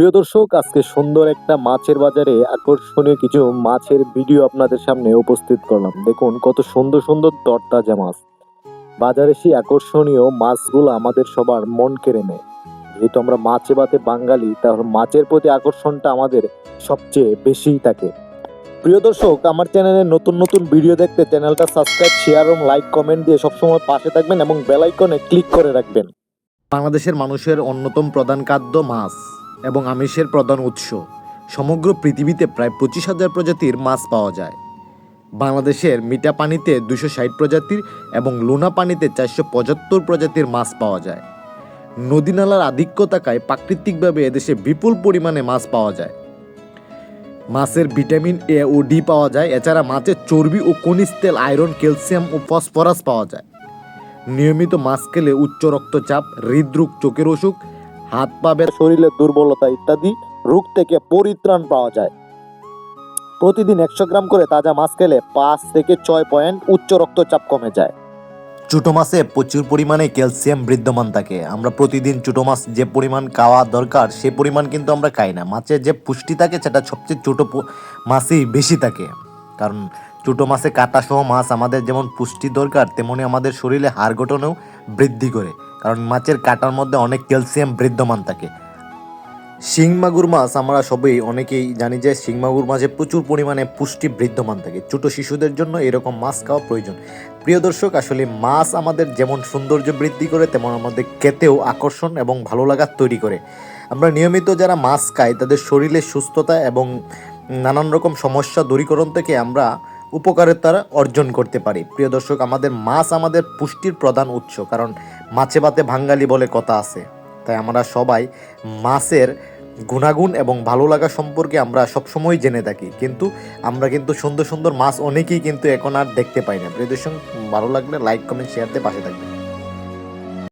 প্রিয় দর্শক, আজকে সুন্দর একটা মাছের বাজারে আকর্ষণীয় কিছু মাছের ভিডিও আপনাদের সামনে উপস্থিত করলাম। দেখুন কত সুন্দর সুন্দর তরতাজা মাছ। বাজারে সেই আকর্ষণীয় মাছগুলো আমাদের সবার মন কেড়ে নেয়। যেহেতু আমরা মাছে ভাতে বাঙালি, তাহলে মাছের প্রতি আকর্ষণটা আমাদের সবচেয়ে বেশিই থাকে। প্রিয় দর্শক, আমার চ্যানেলে নতুন নতুন ভিডিও দেখতে চ্যানেলটা সাবস্ক্রাইব শেয়ার এবং লাইক কমেন্ট দিয়ে সবসময় পাশে থাকবেন এবং বেল আইকনে ক্লিক করে রাখবেন। বাংলাদেশের মানুষের অন্যতম প্রধান খাদ্য মাছ। এবং আমিষের প্রধান উৎস। সমগ্র পৃথিবীতে প্রায় পঁচিশ হাজার প্রজাতির মাছ পাওয়া যায়। বাংলাদেশের মিঠা পানিতে দুশো ষাট প্রজাতির এবং লোনা পানিতে চারশো পঁচাত্তর প্রজাতির মাছ পাওয়া যায়। নদী নালার আধিক্য থাকায় প্রাকৃতিকভাবে এদেশে বিপুল পরিমাণে মাছ পাওয়া যায়। মাছের ভিটামিন এ ও ডি পাওয়া যায়, এছাড়া মাছের চর্বি ও খনিজ তেল, আয়রন, ক্যালসিয়াম ও ফসফরাস পাওয়া যায়। নিয়মিত মাছ খেলে উচ্চ রক্তচাপ, হৃদরোগ, চোখের অসুখ হাত পা ব্যথা শরীরের দুর্বলতা ইত্যাদি, রোগ থেকে পরিত্রাণ পাওয়া যায়। প্রতিদিন একশো গ্রাম করে তাজা মাছ খেলে পাঁচ থেকে ছয় পয়েন্ট উচ্চ রক্তচাপ কমে যায়। ছোটো মাছে প্রচুর পরিমাণে ক্যালসিয়াম বিদ্যমান থাকে। আমরা প্রতিদিন ছোটো মাছ যে পরিমাণ খাওয়া দরকার, সে পরিমাণ কিন্তু আমরা খাই না। মাছের যে পুষ্টি থাকে, সেটা সবচেয়ে ছোটো মাছই বেশি থাকে। কারণ ছোটো মাছে কাটা সহ মাছ আমাদের যেমন পুষ্টি দরকার, তেমনি আমাদের শরীরে হাড় গঠনেও বৃদ্ধি করে। কারণ মাছের কাটার মধ্যে অনেক ক্যালসিয়াম বৃদ্ধমান থাকে। শিং মাগুর মাছ আমরা সবাই অনেকেই জানি যে শিং মাগুর মাছে প্রচুর পরিমাণে পুষ্টি বৃদ্ধমান থাকে। ছোট শিশুদের জন্য এরকম মাছ খাওয়া প্রয়োজন। প্রিয় দর্শক, আসলে মাছ আমাদের যেমন সৌন্দর্য বৃদ্ধি করে, তেমন আমাদের খেতেও আকর্ষণ এবং ভালো লাগা তৈরি করে। আমরা নিয়মিত যারা মাছ খাই, তাদের শরীরে সুস্থতা এবং নানান রকম সমস্যা দূরীকরণ থেকে আমরা উপকারিতা অর্জন করতে পারি। প্রিয় দর্শক, আমাদের মাছ আমাদের পুষ্টির প্রধান উৎস, কারণ মাছে ভাতে ভাঙ্গালি বলে কথা আছে। তাই আমরা সবাই মাছের গুণাগুণ এবং ভালো লাগা সম্পর্কে আমরা সবসময় জেনে থাকি। কিন্তু আমরা কিন্তু সুন্দর সুন্দর মাছ অনেকেই কিন্তু এখন আর দেখতে পাই না। প্রিয় দর্শক, ভালো লাগলে লাইক কমেন্ট শেয়ার দিয়ে পাশে থাকবেন।